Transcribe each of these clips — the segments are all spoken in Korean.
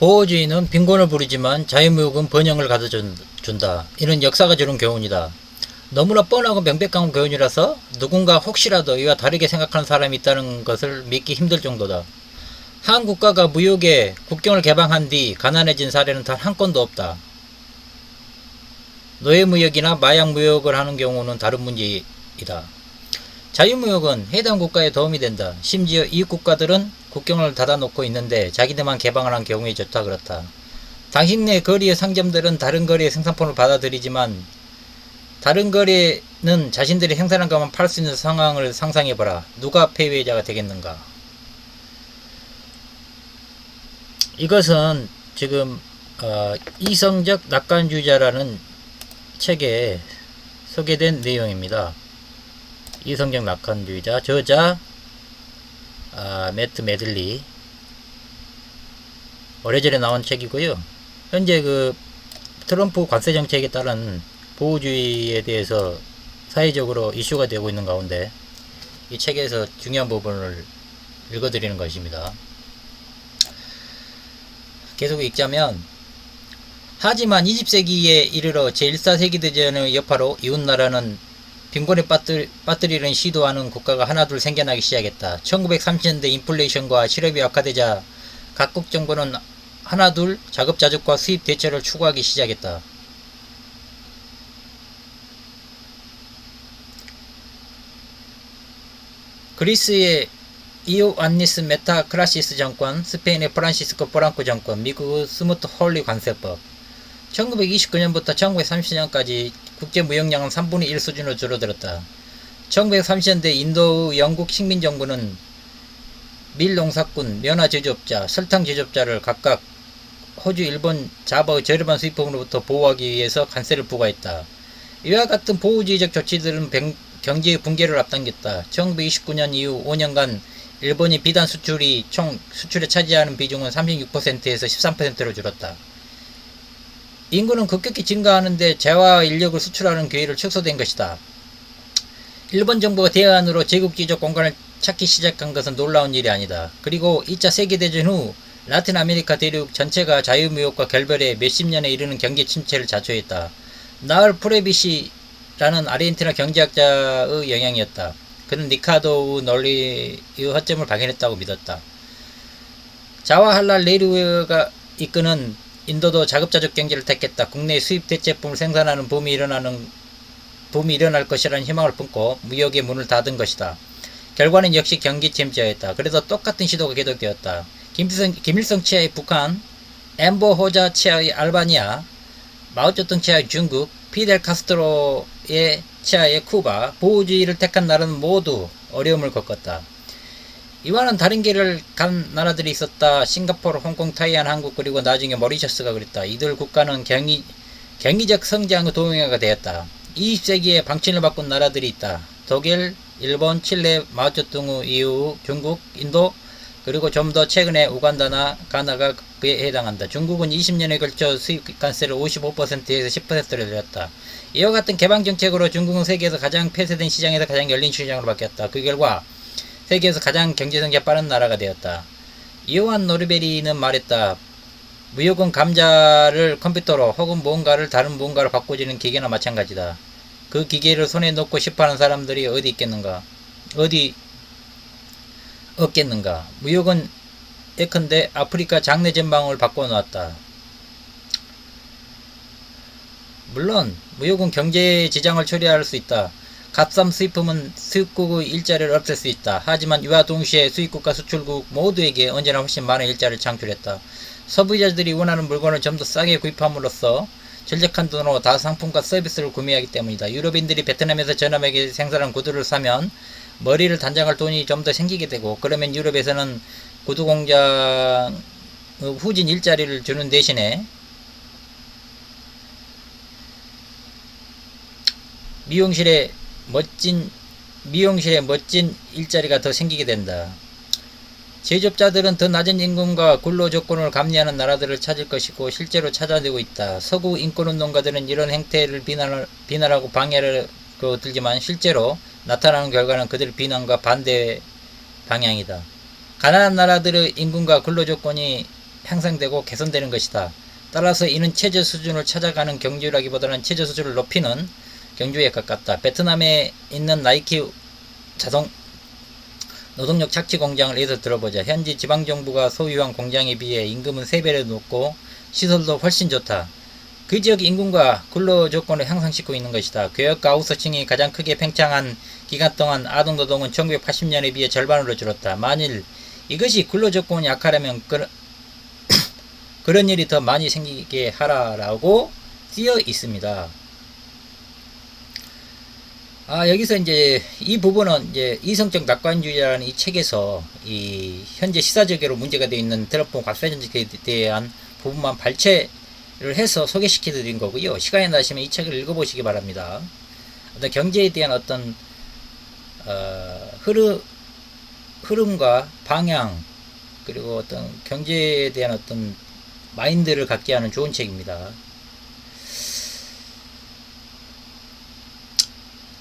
보호주의는 빈곤을 부리지만 자유무역은 번영을 가져준다. 이는 역사가 주는 교훈이다. 너무나 뻔하고 명백한 교훈이라서 누군가 혹시라도 이와 다르게 생각하는 사람이 있다는 것을 믿기 힘들 정도다. 한 국가가 무역에 국경을 개방한 뒤 가난해진 사례는 단 한 건도 없다. 노예무역이나 마약무역을 하는 경우는 다른 문제이다. 자유무역은 해당 국가에 도움이 된다. 심지어 이웃 국가들은 국경을 닫아놓고 있는데 자기들만 개방을 한 경우에 좋다 그렇다. 당신네 거리의 상점들은 다른 거리의 생산품을 받아들이지만 다른 거리는 자신들이 생산한 것만 팔 수 있는 상황을 상상해봐라. 누가 패배자가 되겠는가? 이것은 지금 어, 이성적 낙관주의자라는 책에 소개된 내용입니다. 이성적 낙관주의자 저자 아, 매트 메들리 오래전에 나온 책이고요. 현재 그 트럼프 관세 정책에 따른 보호주의에 대해서 사회적으로 이슈가 되고 있는 가운데 이 책에서 중요한 부분을 읽어드리는 것입니다. 계속 읽자면 하지만 20세기에 이르러 제1사 세계대전의 여파로 이웃나라는 빈곤에 빠뜨, 빠뜨리는 시도하는 국가가 하나둘 생겨나기 시작했다. 1930년대 인플레이션과 실업이 악화되자 각국 정부는 하나둘 자급자족과 수입 대처를 추구하기 시작했다. 그리스의 이오안니스 메타 크라시스 정권, 스페인의 프란시스코 프랑코 정권, 미국의 스무트 홀리 관세법. 1929년부터 1930년까지 국제 무역량은 3분의 1 수준으로 줄어들었다. 1930년대 인도의 영국 식민정부는 밀농사꾼, 면화 제조업자, 설탕 제조업자를 각각 호주, 일본, 자바의 저렴한 수입품으로부터 보호하기 위해서 관세를 부과했다. 이와 같은 보호주의적 조치들은 병- 경제의 붕괴를 앞당겼다. 1929년 이후 5년간 일본이 비단 수출이 총 수출에 차지하는 비중은 36%에서 13%로 줄었다. 인구는 급격히 증가하는데 재화 인력을 수출하는 기회를 축소된 것이다. 일본 정부가 대안으로 제국주의적 공간을 찾기 시작한 것은 놀라운 일이 아니다. 그리고 2차 세계대전 후 라틴 아메리카 대륙 전체가 자유무역과 결별해 몇십 년에 이르는 경제 침체를 자초했다. 나을 프레비시라는 아르헨티나 경제학자의 영향이었다. 그는 리카도의 논리의 허점을 발견했다고 믿었다. 자와할랄 네루가 이끄는 인도도 자급자족 경제를 택했다. 국내 수입 대체품을 생산하는 붐이 일어나는 붐이 일어날 것이라는 희망을 품고 무역의 문을 닫은 것이다. 결과는 역시 경기 침체였다. 그래서 똑같은 시도가 계속되었다. 김일성, 김일성 치하의 북한, 엠보 호자 치하의 알바니아, 마오쩌둥 치하의 중국, 피델 카스트로의 치하의 쿠바, 보호주의를 택한 나라는 모두 어려움을 겪었다. 이와는 다른 길을 간 나라들이 있었다. 싱가포르, 홍콩, 타이완, 한국 그리고 나중에 머리셔스가 그랬다. 이들 국가는 경이, 경이적 성장의 동행하가 되었다. 20세기에 방침을 바꾼 나라들이 있다. 독일, 일본, 칠레, 마오쩌둥 이후 중국, 인도 그리고 좀 더 최근에 우간다나 가나가 그에 해당한다. 중국은 20년에 걸쳐 수입 관세를 55%에서 10%로 늘렸다. 이와 같은 개방 정책으로 중국은 세계에서 가장 폐쇄된 시장에서 가장 열린 시장으로 바뀌었다. 그 결과 세계에서 가장 경제성장 빠른 나라가 되었다. 이오한 노르베리는 말했다. 무역은 감자를 컴퓨터로 혹은 무언가를 다른 무언가로 바꿔주는 기계나 마찬가지다. 그 기계를 손에 놓고 싶어하는 사람들이 어디 있겠는가? 어디 없겠는가? 무역은 예컨대 아프리카 장내 전방을 바꿔놓았다. 물론 무역은 경제 지장을 처리할 수 있다. 값싼 수입품은 수입국의 일자리를 없앨 수 있다. 하지만 이와 동시에 수입국과 수출국 모두에게 언제나 훨씬 많은 일자리를 창출했다. 소비자들이 원하는 물건을 좀 더 싸게 구입함으로써 전력한 돈으로 다 상품과 서비스를 구매하기 때문이다. 유럽인들이 베트남에서 저남에게 생산한 구두를 사면 머리를 단장할 돈이 좀 더 생기게 되고 그러면 유럽에서는 구두 공장 후진 일자리를 주는 대신에 미용실에 멋진 미용실에 멋진 일자리가 더 생기게 된다. 제조업자들은 더 낮은 임금과 근로 조건을 감리하는 나라들을 찾을 것이고 실제로 찾아내고 있다. 서구 인권운동가들은 이런 행태를 비난을, 비난하고 방해를 그 들지만 실제로 나타나는 결과는 그들 비난과 반대 방향이다. 가난한 나라들의 임금과 근로 조건이 향상되고 개선되는 것이다. 따라서 이는 최저 수준을 찾아가는 경주라기보다는 최저 수준을 높이는 경주에 가깝다. 베트남에 있는 나이키 자동 노동력 착취 공장을 예를 들어보자. 현지 지방정부가 소유한 공장에 비해 임금은 3배로 높고 시설도 훨씬 좋다. 그 지역 인구가 근로 조건을 향상시키고 있는 것이다. 교역과 아웃소싱이 가장 크게 팽창한 기간 동안 아동 노동은 1980년에 비해 절반으로 줄었다. 만일 이것이 근로 조건이 약하려면 그런, 그런 일이 더 많이 생기게 하라라고 쓰여 있습니다. 아, 여기서 이제 이 부분은 이제 이성적 낙관주의라는 이 책에서 이 현재 시사적으로 문제가 되어 있는 트럼프 곽사전직에 대한 부분만 발췌를 해서 소개시켜 드린 거고요. 시간이 나시면 이 책을 읽어보시기 바랍니다. 어떤 경제에 대한 어떤 어, 흐름, 흐름과 방향 그리고 어떤 경제에 대한 어떤 마인드를 갖게 하는 좋은 책입니다.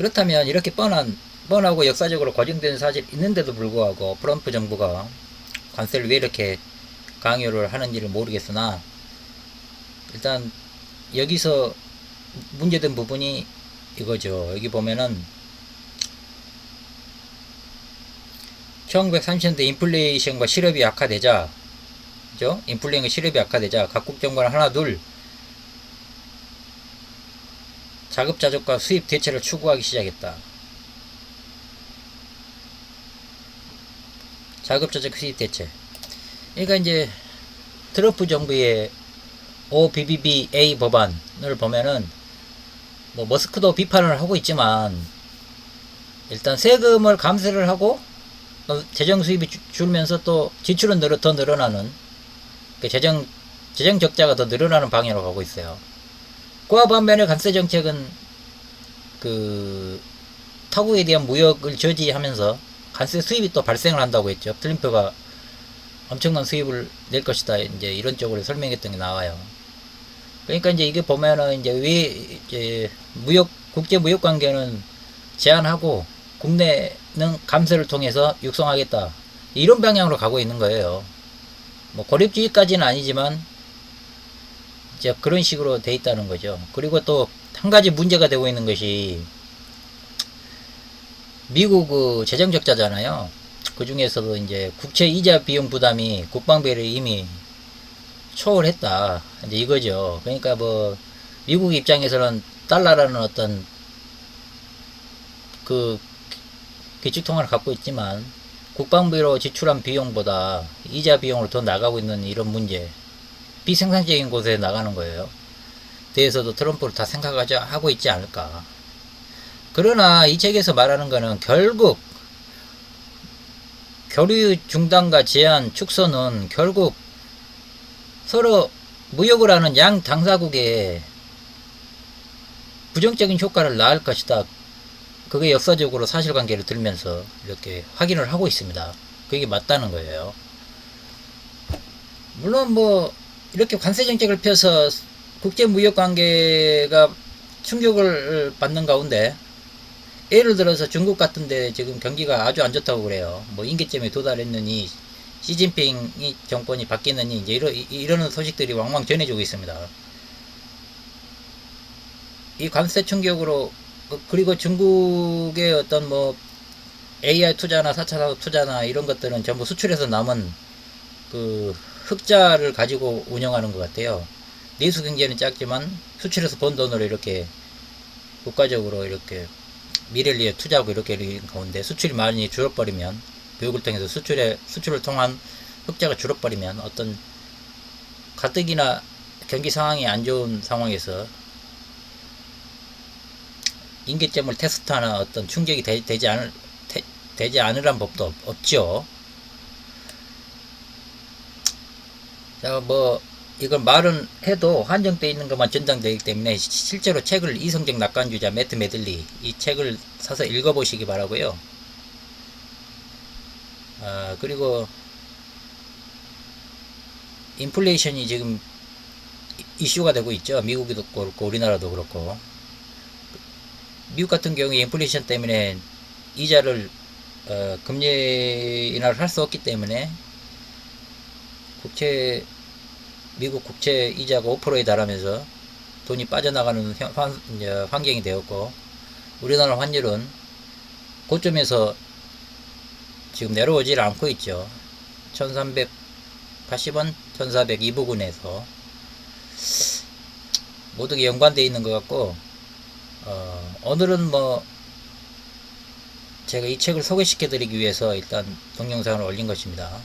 그렇다면 이렇게 뻔한 뻔하고 역사적으로 고증된 사실 있는데도 불구하고 트럼프 정부가 관세를 왜 이렇게 강요를 하는지를 모르겠으나 일단 여기서 문제된 부분이 이거죠. 여기 보면은 1930년대 인플레이션과 실업이 악화되자 그죠? 인플레이션과 실업이 악화되자 각국 정부는 하나 둘 자급자족과 수입 대체를 추구하기 시작했다. 자급자족 수입 대체. 그러니까 이제 트럼프 정부의 OBBBA 법안을 보면은 뭐 머스크도 비판을 하고 있지만 일단 세금을 감세를 하고 또 재정 수입이 주- 줄면서 또 지출은 더 늘어나는 그 재정 재정 적자가 더 늘어나는 방향으로 가고 있어요. 그와 반면에 관세 정책은 그 타국에 대한 무역을 저지하면서 관세 수입이 또 발생을 한다고 했죠. 트럼프가 엄청난 수입을 낼 것이다. 이제 이런 쪽으로 설명했던 게 나와요. 그러니까 이제 이게 보면은 이제 왜 이제 무역 국제 무역 관계는 제한하고 국내는 감세를 통해서 육성하겠다. 이런 방향으로 가고 있는 거예요. 뭐 고립주의까지는 아니지만 이제 그런 식으로 돼 있다는 거죠. 그리고 또 한 가지 문제가 되고 있는 것이 미국 그 재정 적자잖아요. 그 중에서도 이제 국채 이자 비용 부담이 국방비를 이미 초월했다. 이제 이거죠. 그러니까 뭐 미국 입장에서는 달러라는 어떤 그 기축통화를 갖고 있지만 국방비로 지출한 비용보다 이자 비용으로 더 나가고 있는 이런 문제 비생산적인 곳에 나가는 거예요. 대해서도 트럼프를 다 생각하지 하고 있지 않을까. 그러나 이 책에서 말하는 거는 결국 교류 중단과 제한 축소는 결국 서로 무역을 하는 양 당사국에 부정적인 효과를 낳을 것이다. 그게 역사적으로 사실관계를 들면서 이렇게 확인을 하고 있습니다. 그게 맞다는 거예요. 물론 뭐 이렇게 관세 정책을 펴서 국제 무역 관계가 충격을 받는 가운데 예를 들어서 중국 같은데 지금 경기가 아주 안 좋다고 그래요. 뭐 인기점에 도달했느니 시진핑이 정권이 바뀌느니 이제 이러, 이- 이러는 소식들이 왕왕 전해지고 있습니다. 이 관세 충격으로 그- 그리고 중국의 어떤 뭐 AI 투자나 4차 산업 투자나 이런 것들은 전부 수출해서 남은 그 흑자를 가지고 운영하는 것 같아요. 내수 경제는 작지만 수출해서 번 돈으로 이렇게 국가적으로 이렇게 미래를 위해 투자하고 이렇게 하는 가운데 수출이 많이 줄어버리면 교육을 통해서 수출에 수출을 통한 흑자가 줄어버리면 어떤 가뜩이나 경기 상황이 안 좋은 상황에서 인계점을 테스트하는 어떤 충격이 되, 지 않을 되, 되지 않으란 법도 없, 없죠. 자, 뭐 이걸 말은 해도 한정되어 있는 것만 전장되기 때문에 시- 실제로 책을 이성적 낙관주의자 매트 메들리 이 책을 사서 읽어보시기 바라고요. 아, 그리고 인플레이션이 지금 이- 이슈가 되고 있죠. 미국도 그렇고 우리나라도 그렇고 미국 같은 경우에 인플레이션 때문에 이자를 어, 금리 인하를 할 수 없기 때문에 국채 미국 국채 이자가 5%에 달하면서 돈이 빠져나가는 현- 환- 환경이 되었고 우리나라 환율은 고점에서 지금 내려오질 않고 있죠. 1380원, 1400 이 부근에서 모두 게 연관되어 있는 것 같고 어, 오늘은 뭐 제가 이 책을 소개시켜 드리기 위해서 일단 동영상을 올린 것입니다.